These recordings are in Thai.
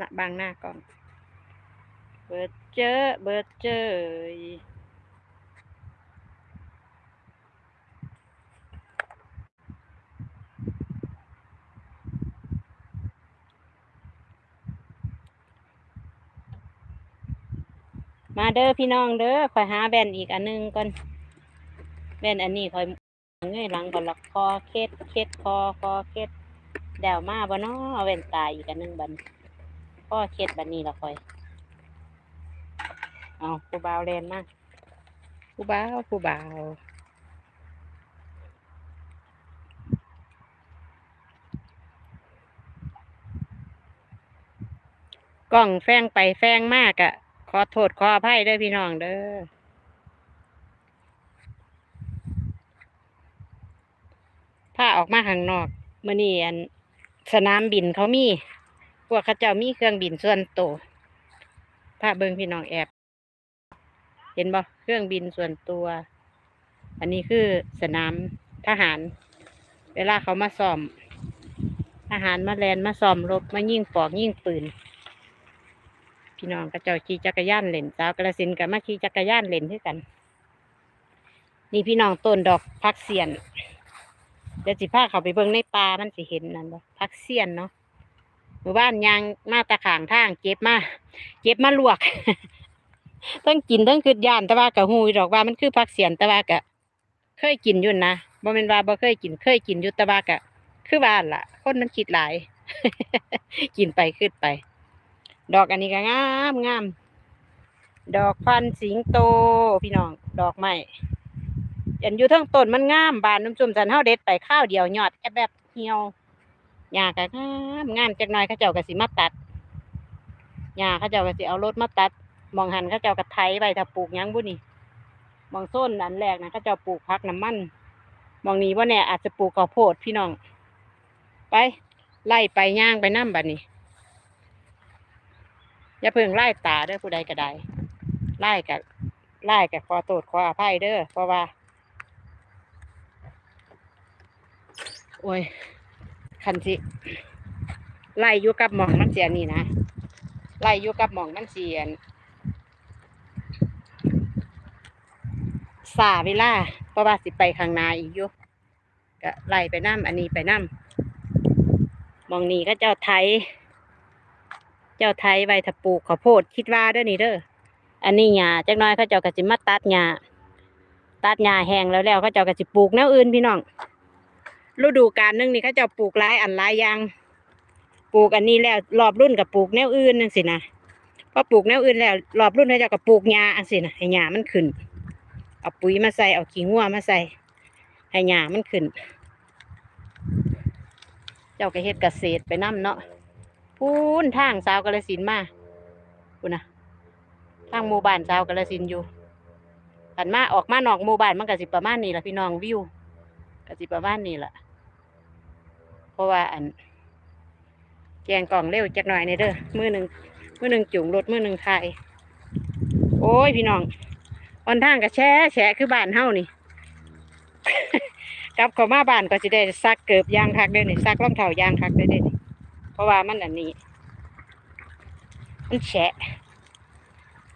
นะบางหน้ากล้อง เบิดเจอ เบิดเจอมาเด้อพี่น้องเด้อคอยหาแบนอีกอันหนึงก่อนแบนอันนี้คอยเงยหลังก่อนละคอเคล็ดเคล็ดคอคอเคล็ดแดวมาบ่เนาะเอาแว่นตาอีกอันหนึงบัน คอเคล็ดบันนี้ละคอย เอาผู้บ่าวแลนมากผู้บ่าวผู้บ่าวกล้องแฟงไปแฟงมากอะขอโทษขออภัยเด้อพี่น้องเด้อถ้าออกมาข้างนอกมื่อนี้อันสนามบินเขามี พวกเขาเจ้ามีเครื่องบินส่วนตัวถ้าเบิงพี่น้องแอบ เห็นบ่เครื่องบินส่วนตัว อันนี้คือสนามทหาร เวลาเขามาซ้อม ทหารมาแลนมาซ้อมรบมายิงปอกยิงปืน พี่น้องก็เจ้าขี่จักรยานเล่นสาวกระสินกับมาขี่จักรยานเล่นด้วยกัน นี่พี่น้องต้นดอกพักเสียนเดี๋ยวสิพาเขาไปเบิ่งในป่ามันสิเห็นนั่นบ่พักเสียนเนาะ มู่บ้านยางมาตะขางทางเก็บมาเก็บมาลวกทั้งกินทั้งคืดย่านแต่ว่าก็ฮู้ยดอกว่ามันคือผักเสียนแต่ว่าก็เคยกินอยู่นะบ่แม่นว่าบ่เคยกินเคยกินอยู่แต่ว่าก็คือว่านล่ะ คนมันคิดหลาย กินไปขึ้นไป ดอกอันนี้ก็งามงามดอกฟันสิงโตพี่น้องดอกไม้อันอยู่ทั้งต้นมันงามบานนุ่มจุ่มสันเฮาเด็ดไปข้าวเดียวยอดแอบแบบเหี่ยว หญ้าก็งามงามจักหน่อยเขาเจ้าก็สิมาตัดหญ้าเขาเจ้าก็สิเอารถมาตัด มองหันเขาเจ้ากระไทยใบถ้าปลูกหยังบุนี่มองส้นอันแรกนะเขาเจ้าปลูกพักน้ำมันมองนี้ว่าเนี่ยอาจจะปลูกข้าวโพดพี่น้อง ไป ไล่ไปย่างไปน้ำบัดนี้ อย่าเพิ่งไล่ตาเด้อผู้ใดก็ได้ไล่กับไล่กับขอโทษขออภัยเด้อเพราะว่า โอ้ย คันสิไล่อยู่กับหมองมันเสียนี่นะไล่อยู่กับหมองมันเสียนสาเวลาเพราะว่าสิไปข้างหน้าอีกอยู่ก็ไล่ไปน้ำอันนี้ไปน้ำมองนี้ก็เจ้าไทย เจ้าไทยใบถปลูกข้าวโพดคิดว่าเด้อนี่เด้ออันนี้หญ้าจักน้อยเขาเจ้าก็สิมาตัดหญ้าตัดหญ้าแห้งแล้วแล้วเขาเจ้าก็สิปลูกแนวอื่นพี่น้อง ฤดูกาลนึงนี่เขาจ้าปลูกหลายอันหลายอย่างปลูกอันนี้แล้วรอบรุ่นกับปลูกแนวอื่นนั่นสินะพอปลูกแนวอื่นแล้วรอบรุ่นเขาจ้าก็ปลูกหญ้าอันสินะให้หญ้ามันขึ้น เอาปุ๋ยมาใส่เอาขี้งัวมาใส่ให้หญ้ามันขึ้น เจ้าก็เฮ็ดเกษตรไปนํเนาะพูนทางสาวกาลสินมาพูนนะทางหมู่บ้านสาวกาลสินอยู่ขันมาออกมานอกหมู่บ้านมันก็สิประมาณนี้แหละพี่น้องวิวก็สิประมาณนี้แหละ เพราะว่าอันแกงกล่องเร็วจักหน่อยในเด้อมือหนึ่งมือหนึ่งจุ่งรถมือหนึ่งไทยโอ้ยพี่น้องวันทางก็แช่แฉะคือบ้านเฮานี่กลับเข้ามาบ้านก็สิได้ซักเกือบยางคักเด้นี่ซักรองเท้ายางคักเด้เด้อนี่เพราะว่ามันอันนี้ มันแฉะ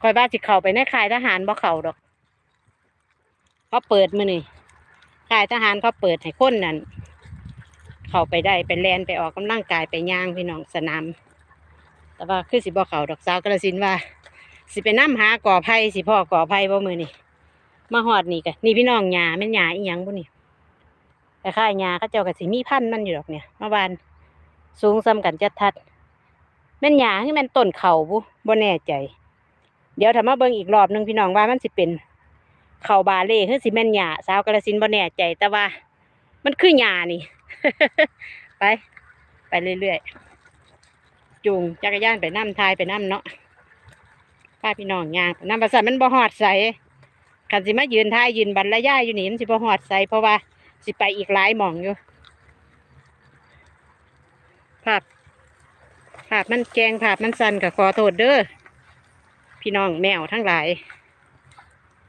คอยบ้าสิเข้าไปในค่ายทหารบ่เข้าดอกเขาเปิดมือนี่ค่ายทหารเขาเปิดให้คนนั่น เข้าไปได้ไปแลนไปออกกำลังกายไปย่างพี่น้องสนามแต่ว่าคือสิบ่เขาดอกสาวกระสินว่า สิไปน้ำหาก่อไผ่สิพ่อก่อไผ่บ่มือนี่มาหอดนี่กะนี่พี่น้องหญ้าแม่นหญ้าอีหยังบุนี่แต่ค่ายหญ้าเขาเจ้าก็สิมีพันมันอยู่ดอกเนี่ยเมื่อวานสูงซ้ำกันจัดทัดแม่นหยาที่แม่นต้นเขาบุบ่แน่ใจ เดี๋ยวถ้ามาเบิ่งอีกรอบหนึงพี่น้องว่ามันสิเป็นเข่าบาเล่คือสิแม่นหยาสาวกระสินบ่แน่ใจแต่ว่า มันคือหยานี่ ไป ไปเรื่อยๆ จูงจักรยานไปน้ำทายไปน้ำเนาะพาพี่น้องยางน้ำประสาทมันบ่หอดใสคันสิมายืนทายยืนบรรยายอยู่นี่มันสิบ่หอดใสเพราะว่าสิไปอีกหลายหม่องอยู่ ภาพ ภาพมันแกงภาพมันสั่นก็ขอโทษเด้อ พี่น้องแมวทั้งหลาย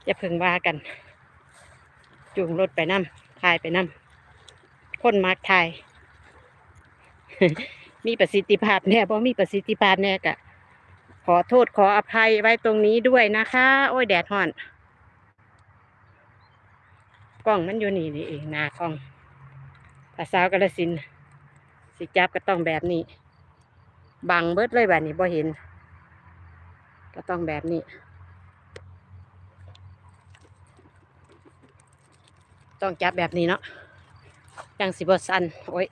จะพึงว่ากัน จูงรถไปนำทายไปนำ คนมักทย มีประสิทธิภาพแน่บ่มีประสิทธิภาพแน่กะ ขอโทษขออภัยไว้ตรงนี้ด้วยนะคะ โอ้ยแดดฮ้อน กล้องมันอยู่นี่นี่เองหน้ากล้องภาษากาลสิน สิจับก็ต้องแบบนี้ บังเบิดเลยแบบนี้บ่เห็น ก็ต้องแบบนี้ ต้องจับแบบนี้เนาะ จังสิบสันโอ้ย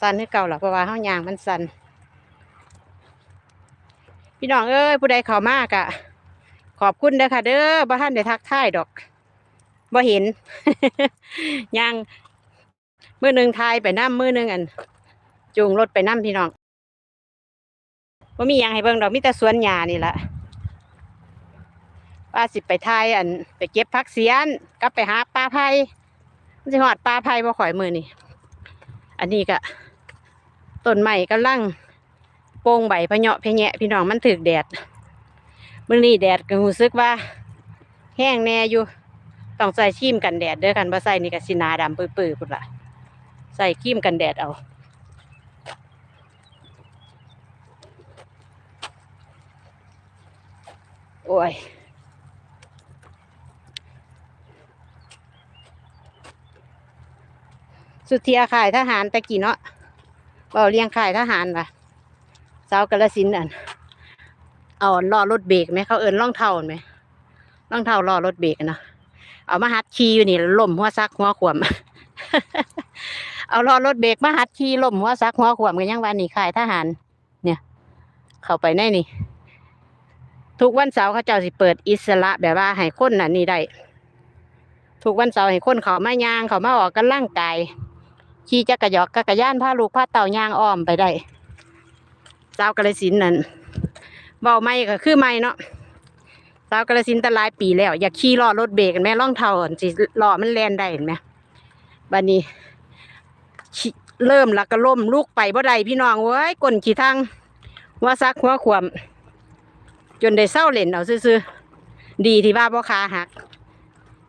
สันให้เก่าหรอเพราะว่าเฮายางมันสันพี่น้องเอ้ยผู้ใดเข้ามากอะขอบคุณเด้อค่ะ เด้อบ่ท่านได้ทักทายดอกบ่เห็นยางมือหนึ่งทายไปน้ำมือหนึ่งอัน จูงรถไปน้ำพี่น้องว่ามียังให้เบิ่งดอกมีแต่สวนหญ้านี่แหละว่าสิไปทายอัน ไปเก็บผักเสียนกลับไปหาปลาไผ่ สิหอดปลาไผ่บ่ข่อยมือนี่ อันนี้ก็ต้นใหม่กำลังโป่งใบพะเหาะพะแยะพี่น้องมันถึกแดดมื้อนี้แดดก็รู้สึกว่า แห้งแน่อยู่ ต้องใส่ครีมกันแดดเด้อกันบ่ใส่นี่ก็สิหนาดำปื้อๆพุ่นล่ะ ใส่ครีมกันแดดเอาโอ้ย สุเทียขายทหารตะกี้เนาะเบาเลี้ยงขายทหารว่ะสาวกาลสินอันเอาล้อรถเบรกไหมเขาเอินล่องเท่าไหมล่องเท่าล้อรถเบรกอะนะเอามาหัดขี่อยู่นี่ล่มหัวซักหัวขวมเอาล้อรถเบรกมาหัดขี่ล่มหัวซักหัวขวมกันยังวันนี้ขายทหาร เนี่ย เข้าไปในนี่ ทุกวันเสาร์เขาเจ้าสิเปิดอิสระแบบว่าให้คนน่ะนี่ได้ทุกวันเสาร์ให้คนเขามายางเขามาออกกันร่างกาย ขี่จักรยอกจักรยานพาลูกพาเต่ายางอ้อมไปได้สาวกระสินนั่นเบาไม่ก็คือไม่เนาะสาวกระสินแตหลายปีแล้ว อยากขี่ล้อรถเบรกกันไหมล่องเท่าก่อนสิล้อมันแลนได้เห็นไหมบัดนี้เริ่มล้วก็ล่มลูกไปบ่ได้พี่น้องเว้ยก้นขี่ทางหัวซักหัวขวม จนได้เศร้าเล่นเอาซื่อๆดีที่ว่าบ่ขาหัก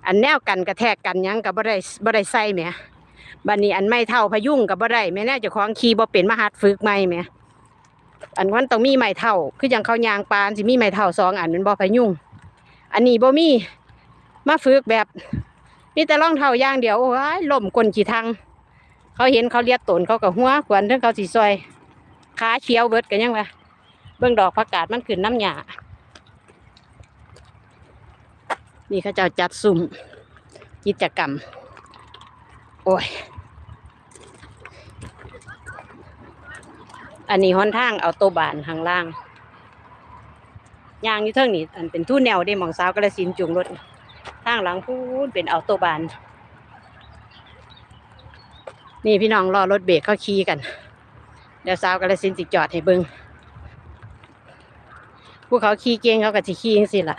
อันแนวกันกระแทกกันยังกับบ่ได้บ่ได้ใส่แหม บัดนี้อันไม่เท่าพยุงกับบ่ได้แม่แน่เจ้าของขี่บ่เป็นมาหัดฝึกใหม่แหมอันวันต้องมีไม้เท่า คือจังเขายางปานสิมีไม้เท่าสองอันมันบ่พยุงอันนี้บ่มีมาฝึกแบบมีแต่รองเท้าย่างเดียวโอ้ยล่มก้นขี่ทางเขาเห็นเขาเลียดตนเขาก็หัวขวัญถึงเขาสิซอยขาเขียวเบิดกันยังวะเบื้องดอกผักกาดมันขึ้นน้ำหยานี่เขาเจ้าจัดสุ่มกิจกรรม โอ้ย อันนี้หอนทางเอาโตวบานข้างล่างยางอยู่เทิงนี่อันเป็นทุ่นแนวได้มองสาวกระสินธุ์จูงรถทางหลังพูนเป็นเอาโตวบาน นี่พี่น้องรอรถเบรกเขาขี่กัน เดี๋ยวสาวกระสินธุ์สิจอดให้เบิงพวกเขาขี่เก่งเขาก็สิขี่จังสิล่ะ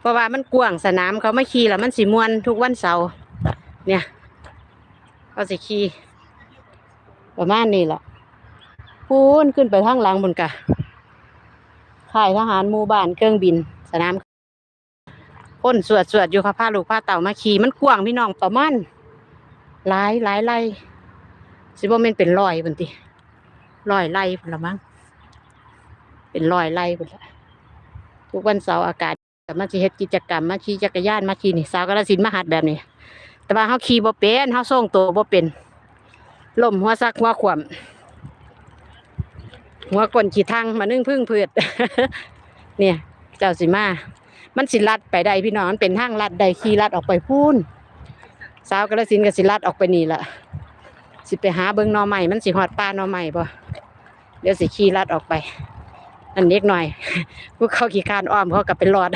เพราะว่ามันกว้างสนามเขาไม่ขี่แล้วมันสิมวนทุกวันเสาร์เนี่ย เขาสิขี่ประมาณนี้ล่ะพูนขึ้นไปทางหลังบนกะค่ายทหารหมู่บ้านเครื่องบิน สนามคนสวดสวดอยู่ค่ะพาลูกพาเต่ามาขี่มันกว้างพี่น้องประมาณหลายหลายไร่สิบ่แม่นเป็นรอยพันติร้อยไร่พุ่นละมั้งเป็นรอยไล่หมดละทุกวันเสาร์อากาศมาสิเฮ็ดกิจกรรมมาขี่จักรยานมาขี่นี่สาวกระสินมาหัดแบบนี้ แต่ว่าเขาขี่บ่เป็นเขาส่งตัวบ่เป็นล่มหัวซักหัวขวมหัวก้นขี่ทางมานึ่งพึ่งเพืชเนี่ย เจ้าสิมา มันสิลัดไปได้พี่น้องมันเป็นทางลัดได้ขี่ลัดออกไปพูนสาวกระสินธุ์ก็สิลัดออกไปนี่ละสิไปหาเบิ่งนอใหม่มันสิหอดป้านอใหม่บ่เดี๋ยวสิขี่ลัดออกไป อันเล็กหน่อยพวกเขาขี่คานอ้อมเขากลับเป็นหลอด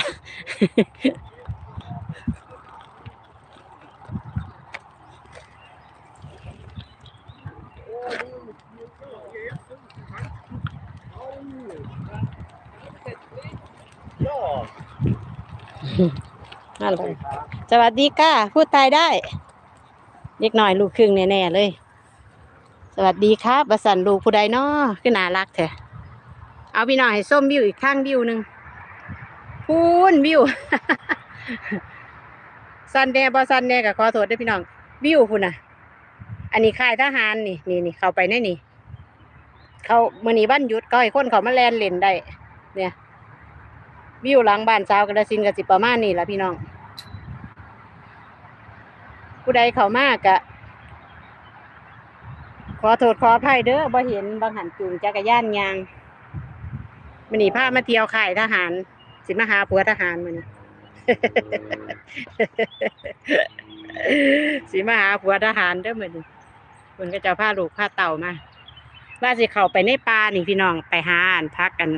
สวัสดีค่ะพูดไทยได้เล็กหน่อยลูกครึ่งแน่ๆเลย สวัสดีครับบสันลูกผู้ใดน้อคือน่ารักแท้เอาพี่น้อยให้ส้มวิวอีกข้างวิวหนึ่งพูนวิวซันแดบอซันแดกับขอโทษด้วยพี่น้อง วิวพุ่นน่ะ อันนี้ค่ายทหารนี่นี่นี่เขาไปในนี่ เขามื้อนี้วันหยุดก็ให้คนเขามาแลนเล่นได้ เนี่ย วิวหลังบ้านสาวกระสินธุ์ก็สิประมาณนี้ละพี่น้อง ผู้ใดเข้ามากะขอโทษขออภัยเด้อบ่เห็นบางหันจูงจักรยานยางมื้อนี้พามาเที่ยวค่ายทหาร สิมาหาผัวทหารมื้อนสิมาหาผัวทหารเด้อมื้อนี้เพิ่นก็จะพาลูกพาเต่ามาว่าสิเข้าไปในป่านี่พี่น้องไปหาอันพักกัน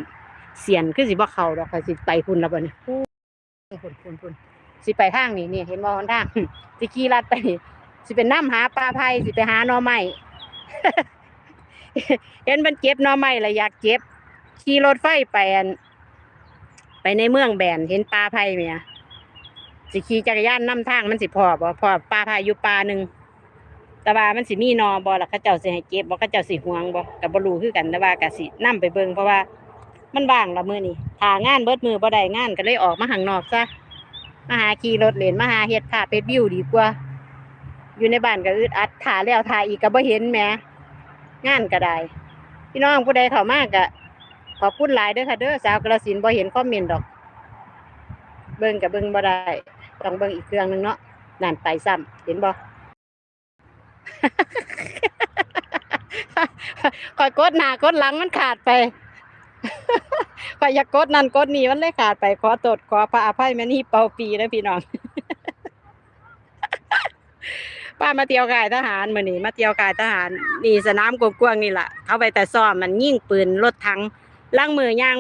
เสียนคือสิบ่เขาดอกก็สิไปพุ่นแล้วบัดนี้พุ่นพุ่นพุ่นพุ่นสิไปทางนี้นี่เห็นบ่หนทางสิขี่ลัดไปนี่สิเป็นน้ำหาปลาไผ่สิไปหาหน่อไม้เห็นมันเก็บหน่อไม้แล้วอยากเก็บขี่รถไฟไปอันไปในเมืองแบนเห็นปลาไผ่เมียสิขี่จักรยานนํทางมันสิพอบ่พอปลาไผ่อยู่ปลาหนึ่งแต่ว่ามันสิมีนอบ่ล่ะเขาเจ้าสิให้เก็บบ่เขาเจ้าสิห่วงบ่ก็บ่รู้คือกันแต่ว่าก็สินํไปเบิ่งเพราะว่า มันว่างละมือนี้ถ้างานเบิดมือบ่ได้งานก็เลยออกมาข้างนอกซะมาหาขี่รถเล่นมาหาเฮ็ดภาเป็นวิวดีกว่า อยู่ในบ้านก็อึดอัดถ่าแล้วถ่าอีกก็บ่เห็นแหมงานก็ได้พี่น้องผู้ใดเข้ามากะขอบคุณหลายเด้อค่ะเด้อสาวกระสินบ่เห็นคอมเมนต์ดอก เบิ่งกับเบิ่งบ่ได้ต้องเบิ่งอีกเครื่องหนึงเนาะนั่นไปซ้ำเห็นบ่คอยกดหน้ากดหลังมันขาดไป คอยอยากกดนั่นกดนี่มันเลยขาดไปขอโทษขอพระอภัยแม่นี่เป่าปีนะพี่น้อง ป้ามาเที่ยวกายทหารมื้อนี้มาเที่ยวกายทหารนี่สนามกว้างนี่แหละเขาไปแต่ซ้อมมันยิงปืนรถถังล่างมือย่าง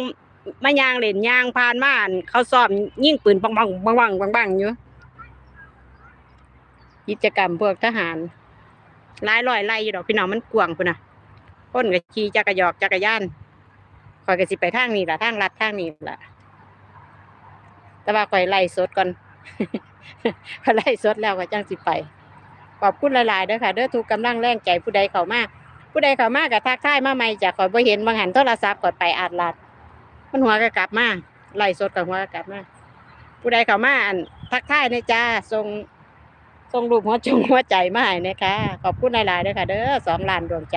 มายางเล่นยางผ่านม่าน เขาซ้อมยิงปืนปังๆปังๆปังๆอยู่กิจกรรมพวกทหารหลายร้อยไล่อยู่ดอกพี่น้องมันกวงพุ่นน่ะคนก็ขี่จักรยอกจักรยาน ข่อยก็สิไปทางนี้ล่ะทางลัดทางนี้ล่ะ แต่ว่าข่อยไล่สดก่อนพอไล่สดแล้วก็จังสิไป ขอบคุณหลายๆเด้อค่ะเด้อทุกกำลังแรงใจผู้ใดเข้ามาผู้ใดเข้ามาก็ทักทายมาใหม่จากข่อยบ่เห็นบางหันโทรศัพท์ข่อยไปอาดลัด มันหัวก็กลับมาไล่สดกับหัวก็กลับมาผู้ใดเข้ามาอันทักทายนะจ้าส่งส่งรูปหัวจงหัวใจมาให้นะคะขอบคุณหลายๆเด้อค่ะ เด้อสองล้านดวงใจ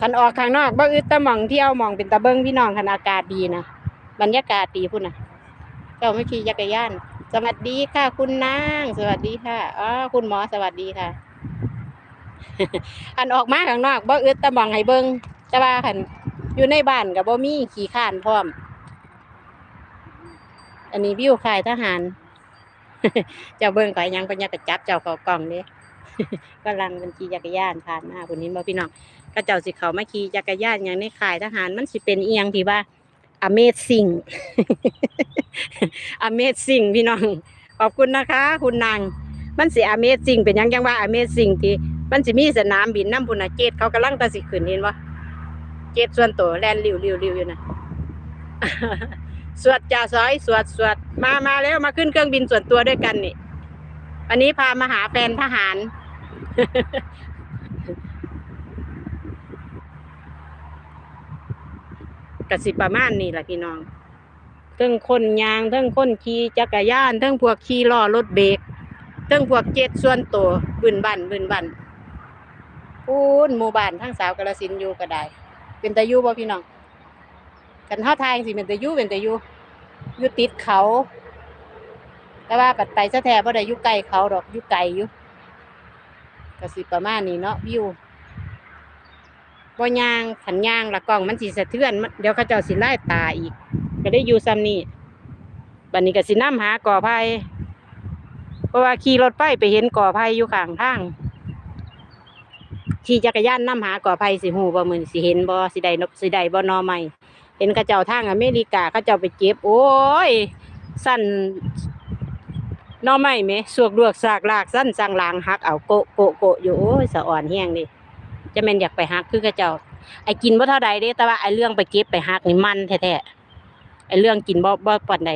คันออกข้างนอกบ่อึดตะหมองเที่ยวหมองเป็นตะเบิงพี่น้องคันอากาศดีนะบรรยากาศดีพุ่นน่ะเจ้าไม่ขี่จักรยาน สวัสดีค่ะ คุณนาง สวัสดีค่ะอ๋อคุณหมอสวัสดีค่ะอันออกมาข้างนอกบ่อึดตะหมองให้เบิงแต่ว่าคันอยู่ในบ้านกับบ่มีขี่ข้านพร้อม อันนี้วิวค่ายทหาร เจ้าเบิ่งก่อยยังปัญญากระจับเจ้าเขากล่องเด้กำลังเป็นขี่จักรยานผ่านมาคนนี้บ่พี่น้อง ก็เจ้าสิเขามาขี่จักรยานอย่างในค่ายทหารมันสิเป็นเอียงที่ว่า Amazing Amazing พี่น้อง ขอบคุณนะคะ คุณนาง มันสิ Amazing เป็นยังจังว่า Amazing ที่มันสิมีสนามบินน้ำพุนน่ะเกตเขากำลังตะสิขึ้นเห็นบ่เกตส่วนตัวแลนริวริวริวอยู่นะสวดจ่าซอยสวดสวดมามาแล้วมาขึ้นเครื่องบินส่วนตัวด้วยกันนี่วันนี้พามาหาแฟนทหาร กสิประมาณนี้แหละพี่น้องเทั้งคนยางเทั้งคนขี่จักรยานเทั้งพวกขี่ล้อรถเบรกเทั้งพวกเจ็ตส่วนตัวบึนบันบึนบันพูนหมู่บ้านทั้งสาวกระสินอยู่ก็ได้ เป็นตะยูบ่พี่น้องกันเฮาทายสิเป็นตะยูเป็นตะยูอยู่ติดเขา แต่ว่าปัดไปซะแท้บ่ได้อยู่ใกลเขาดอกอยู่ไกลอยู่กสิประมาณนี้เนาะวิว บ่ย่างขันย่างละกล้องมันสิสะเทือนเดี๋ยวเขาเจ้าสิไล่ตาอีก ก็ได้อยู่ซ้ำนี่บัดนี้ก็สินํหาก่อไผ่เพราะว่าขี่รถไปไปเห็นก่อไผ่อยู่ข้างทางขี่จักรยานนํหาก่อไผ่สิฮู้บ่มือนี้สิเห็นบ่สิได้นกสิได้บ่นอใหม่เห็นเขาเจ้าทางอเมริกาเขาเจ้าไปเก็บ โอ้ย สั่นนอใหม่แหมสวกดวกสากลากสั่นสังลางหักเอาโกะโกะโกะอยู่โอ้ยสะอ่อนแฮงเดิ จะแม่นอยากไปฮักคือกระเจ้า ไอ้กินบ่เท่าใดเด้ แต่ว่าไอ้เรื่องไปเก็บไปฮักนี่มันแท้ๆไอ้เรื่องกินบ่บ่ปานใด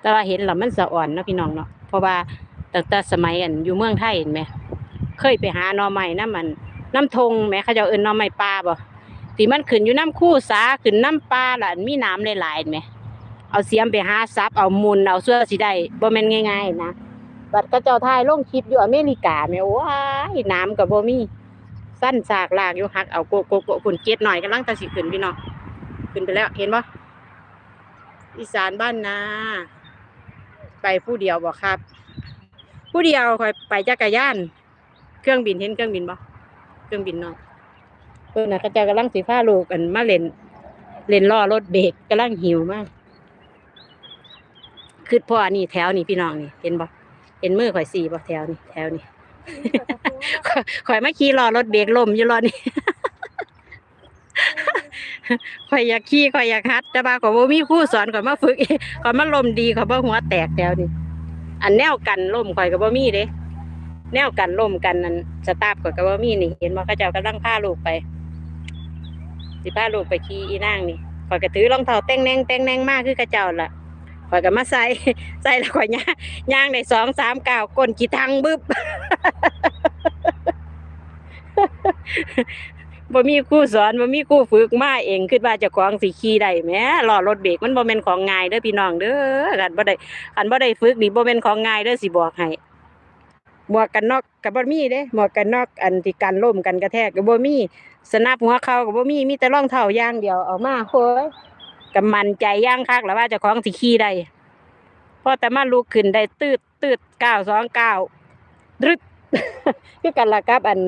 แต่ว่าเห็นแล้วมันสะอ่อนเนาะพี่น้องเนาะเพราะว่าตั้งแต่สมัยอันอยู่เมืองไทยเห็นไหมเคยไปหาหน่อไม้น้ำมันน้ำทงแมเขาเจ้าเอิ้นหน่อไม้ปลาบ่ที่มันขึ้นอยู่น้ำคู่สาขึ้นน้ำปลาล่ะมีน้ำหลายๆเห็นไหมเอาเสียมไปหาซับเอามุนเอาเสื้อสิได้บ่แม่นง่าย ๆ นะบัดเขาเจ้าทายลงคลิปอยู่อเมริกาแม่โอ้ยน้ำก็บ่มี สั้นสากลากอยู่หักเอาโกโกโกฝุ่นเจ็ดหน่อยกำลังตะสิขึ้นพี่น้องขึ้นไปแล้วเห็นปะอีสานบ้านนาไปผู้เดียวบ่ครับ ผู้เดียวคอยไปจักรยาน เครื่องบินเห็นเครื่องบินบ่เครื่องบินเนาะเพื่อนนะเขาเจะกำลังสีฟ้าลูกกันมาเล่นเล่นล้อรถเบรกกำลังหิวมากคือพ่อนี่แถวนี่พี่น้องนี่เห็นบ่เห็นมือข่อยสี่บ่แถวนี่แถวนี่ ข่อยมาขี่ล้อรถเบรกล่มอยู่ล้อนี่ข่อยอยากขี่ข่อยอยากฮัดแต่ว่าข่อยบ่มีครูสอนข่อยมาฝึกข่อยมาลมดีข่อยบ่หัวแตกแถวนี่อันแนวกันล่มข่อยก็บ่มีเด้ แนวกันล่มกันนั่นสตาร์ฟข่อยก็บ่มีนี่ เห็นบ่เขาเจ้ากำลังพาลูกไปสิพาลูกไปขี่อีนางนี่ข่อยก็ถือรองเท้าแต่งแนงแต่งแนงมากคือเขาเจ้าล่ะ ข่อยก็มาใส่ใส่แล้วข่อยย่างย่างได้สองสามเก้าก้นกี่ทังบึบบ่มีครูสอนบ่มีครูฝึกมาเองคิดว่าเจ้าของสิขี่ได้แหมล้อรถเบรกมันบ่แม่นของง่ายเด้อพี่น้องเด้อคันบ่ได้คันบ่ได้ฝึกนี่บ่แม่นของง่ายเด้อสิบอกให้หมวกกันนอกก็บ่มีเด้หมวกกันนอกอันที่กันล้มกันกระแทกก็บ่มีสนับหัวเข่าก็บ่มีมีแต่รองเท้าย่างเดียวเอามาโอ้ย ก็มั่นใจย่างคักแล้วว่าเจ้าของสิขี่ได้พอแต่มาลุกขึ้นได้ตืดตืดเก้าสองเก้าวดึดคือกันละครับ อัน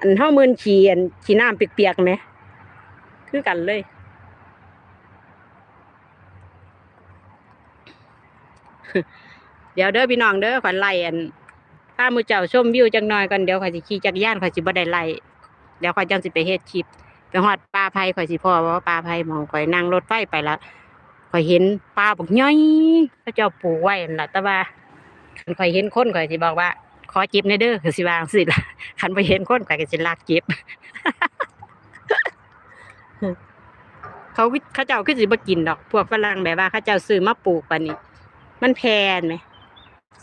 อันเฮามืนขี้อันขี้น้ำเปียกๆไหมคือกันเลย เดี๋ยวเด้อพี่น้องเด้อขวัญไล่อันถ้ามือเจ้าชมวิวจังหน่อยก่อนเดี๋ยวข่อยสิขี่จักรยานข่อยสิบ่ได้ไล่เดี๋ยวข่อยจังสิไปเฮ็ดคลิป ไปฮอดป่าไผ่ข่อยสิพ่อว่าป่าไผ่มองข่อยนั่งรถไฟไปละข่อยเห็นป่าบักย่อยเขาเจ้าปลูกไว้นั่นล่ะแต่ว่าคันข่อยเห็นคนข่อยสิบอกว่า ขอจิบในเด้อคือสิวางสิล่ะคันไปเห็นคนข่อยก็สิลากจิบเขาเขาเจ้าคือสิบ่กินดอก พวกฝรั่งแบบว่าเขาเจ้าซื้อมาปลูกปนนี้มันแพนไหม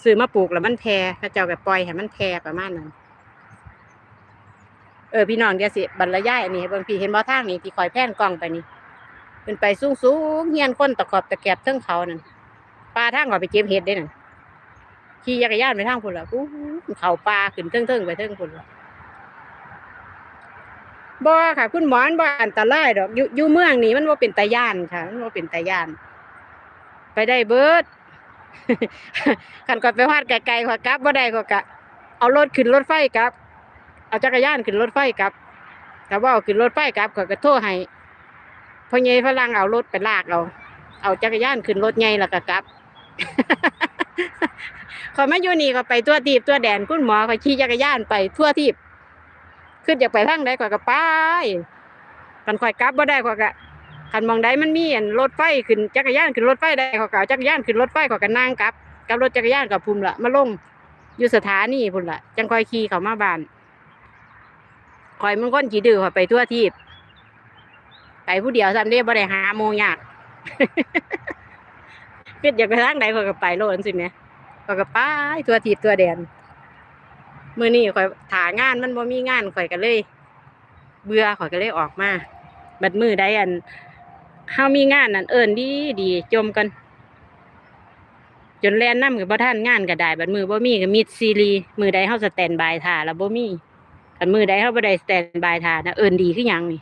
ซื้อมาปลูกแล้วมันแพเขาเจ้าก็ปล่อยให้มันแพประมาณนั้น เออพี่น้องเดี๋ยวสิบรรยายอันนี้บิ่งพี่เห็นบ่ทางนี้ที่คอยแพนกล้องไปนี่เป็นไปสูงสูงเฮียนคนตะขอบตะแกบเทิงเขานั่นปลาทางก่อนไปเก็บเห็ดได้นั่นขี่จักรยานไปทางพุ่นละอู้หูเขาปลาขึ้นเทิงๆไปเทิงพุ่นละบ่ค่ะ คุณหมอนบ่อันตรายดอกอยู่อยู่เมืองนี่มันบ่าเป็นตาย่านค่ะ มันบ่าเป็นตาย่าน ไปได้เบิดคันก่อนไปวาดไกลๆกว่ากลับบ่ได้ก็กะเอารถขึ้นรถไฟกลับ เอาจักรยานขึ้นรถไฟกลับถ้าว่าขึ้นรถไฟกลับก็กระโทษให้พ่อใหญ่ฝรั่งเอารถไปลากเอาเอาจักรยานขึ้นรถใหญ่แล้วก็กลับขอยมาอยู่นี่ก็ไปทั่วทีบทั่วแดนคุณหมอก็ขี่จักรยานไปทั่วทีบขึ้นอยากไปทางใดข่อยก็ไปกันข่อยกลับบ่ได้ข่อยก็คันมองใดมันมีอันรถไฟขึ้นจักรยานขึ้นรถไฟได้ข่อยก็เอาจักรยานขึ้นรถไฟข่อยก็นั่งกลับกับรถจักรยานกับพุ่มละมาลงอยู่สถานีพุ่นละจังค่อยขี่เข้ามาบ้าน ข่อยมันคนขี่ดื้อข่อยไปทั่วทีบไปผู้เดียวซ้ำเด้บ่ได้หาโมงยากคิดอยากไปทางใดข่อยก็ไปโลดจังซี่แหมข่อยก็ไปตัวทีบตัวแดนมือนี้ข่อยถางานมันบ่มีงานข่อยก็เลย เบื่อข่อยก็เลยออกมา บัดมือใดอันเฮามีงานนั่นเอิ้นดีดีจมกัน จนแล่นนำกับบ่ทันงานก็ได้บัดมือบ่มีก็มิดซีรีมือใดเฮาสแตนบายท่าแล้วบ่มี คันมือใดเฮาบ่ได้สแตนบายทานะเอินดีคือหยังนี่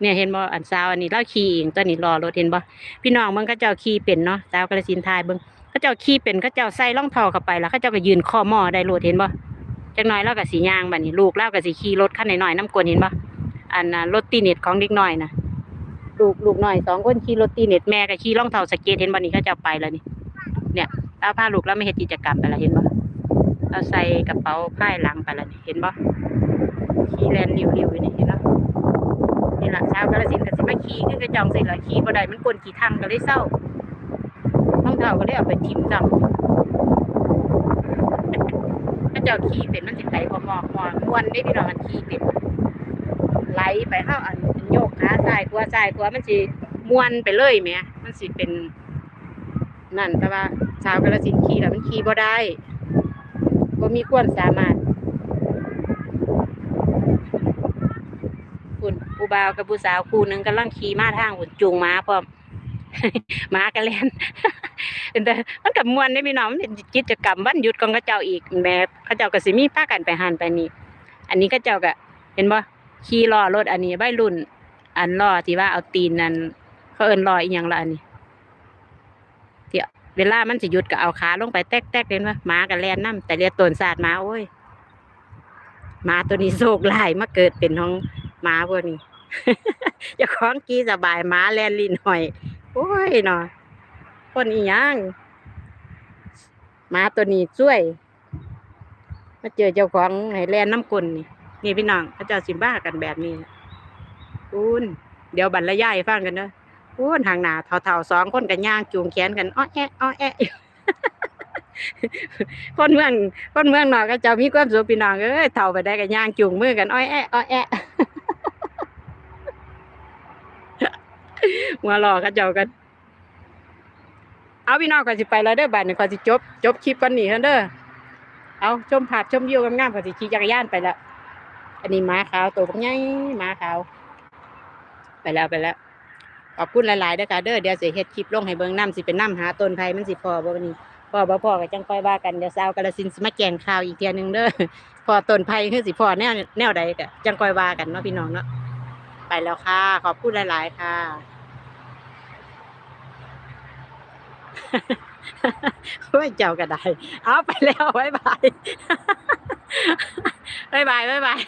เนี่ยเห็นบ่อันสาวอันนี้เราขี่เองตัวนี้รอรถเห็นบ่พี่น้องมันก็เจ้าขี่เป็นเนาะสาวกระสินทายเบิ่งเขาเจ้าขี่เป็นเขาเจ้าใส่รองเท้าเข้าไปแล้วเขาเจ้าก็ยืนคอหม้อได้โลดเห็นบ่จักหน่อยแล้วก็สียางบัดนี้ลูกแล้วก็สิขี่รถคันน้อยๆน้ำกวนเห็นบ่อันน่ะรถตีเน็ตของเด็กน้อยนะลูกลูกหน้อยสองคนขี่รถตีเน็ตแม่ก็ขี่รองเท้าสเก็ตเห็นบ่นี่เขาเจ้าไปแล้วนี่ เนี่ยแล้วพาลูกแล้วไม่เฮ็ดกิจกรรมไปแล้วเห็นบ่ เราใส่กระเป๋าผ้าหลังไปล้วนี่เห็นบ่ขี่แลนริวๆอยู่นี่เห็นบ่นี่ละชาวกาฬสินก็สิมาขี่คือกระจองใส่ละขี่บ่ได้มันกวนขี่ทางก็เลยเศร้ารองเท้าก็ได้เอาไปทิมซ้ำถ้าเจ้าขี่เป็นมันสิไหลบ่หมอกหมอนม้วนได้พี่น้องมันขี่เป็นไหลไปเข้าอันโยกขาซ้ายขวาซ้ายขวมันสิม้วนไปเลยแหมมันสิเป็นนั่นแต่ว่าชาวกาฬสินขี่แล้วมันขี่บ่ได้ บ่มีความสามารถคุณผู้บ่าวกับผู้สาวคู่หนึ่งกำลังขี่ม้าทางหุ่นจูงม้าพร้อมหมากันเล่นแต่มันกับมวนได้พี่น้องมันกิจกรรมวันหยุดของเขาเจ้าอีกแม่เขาเจ้าก็สิมีพากันไปหันไปนี่อันนี้ก็เจ้าก็เห็นบ่ขี่ล้อรถอันนี้ใบรุ่น อันล้อที่ว่าเอาตีนนั่นเขาเอินล้ออีหยังละอันนี้ เวลามันสิหยุดก็เอาขาลงไปแตกๆเห็นบ่หมาก็แล่นนํแต่เรียกตนศาสตร์มาโอ้ยหมาตัวนี้โชคร้ายมาเกิดเป็นของหมาพวกนี้เจ้าของกี้สบายหมาแลนลินหอย โอ้ยเนาะคนอีหยังหมาตัวนี้ช่วย มาเจอเจ้าของให้แลนน้ำกลนนี่นี่พี่น้องเขาเจ้าสิบ้ากันแบบนี้อูนเดี๋ยวบรรยายให้ฟังกันเนอะ อูนห่างหน้าเท่าๆสองคนกันย่างจูงแขนกันอ้อแอะอ้อแอะคนเมืองคนเมืองนอกก็จ้ามีความสุขพี่น้องเอ้ยเท่าไปได้กันย่างจูงมือกันอ้อยแอะอ้อแอะหัวหลอกก็เจ้ากัน เอาพี่น้องก่อนสิไปแล้วเด้อบัดนี้ก่อนสิจบ จบคลิปกันนี่เด้อเอาชมภาพชมวิวงามๆก่อนสิขี่จักรยานไปแล้วอันนี้ม้าขาวตัวพวกใหญ่ม้าขาว ไปแล้วไปแล้ว ขอบคุณหลายๆเด้อค่ะเด้อเดี๋ยวสิเฮ็ดคลิปลงให้เบิ่งน้ำสิเป็นน้ำหาต้นไผ่มันสิพอบ่วันนี้พอบ่พอก็จังค่อยว่ากันเดี๋ยวสาวกาฬสินสิมาแกงข่าวอีกเทียหนึงเด้อพอต้นไผ่คือสิพอแนวแนวใดก็จังค่อยว่ากันเนาะพี่น้องเนาะไปแล้วค่ะ ขอบคุณหลาย ๆ ค่ะ โอ้ยเจ้าก็ได้ เอาไปแล้วบ๊ายบายบ๊ายบายบ๊ายบาย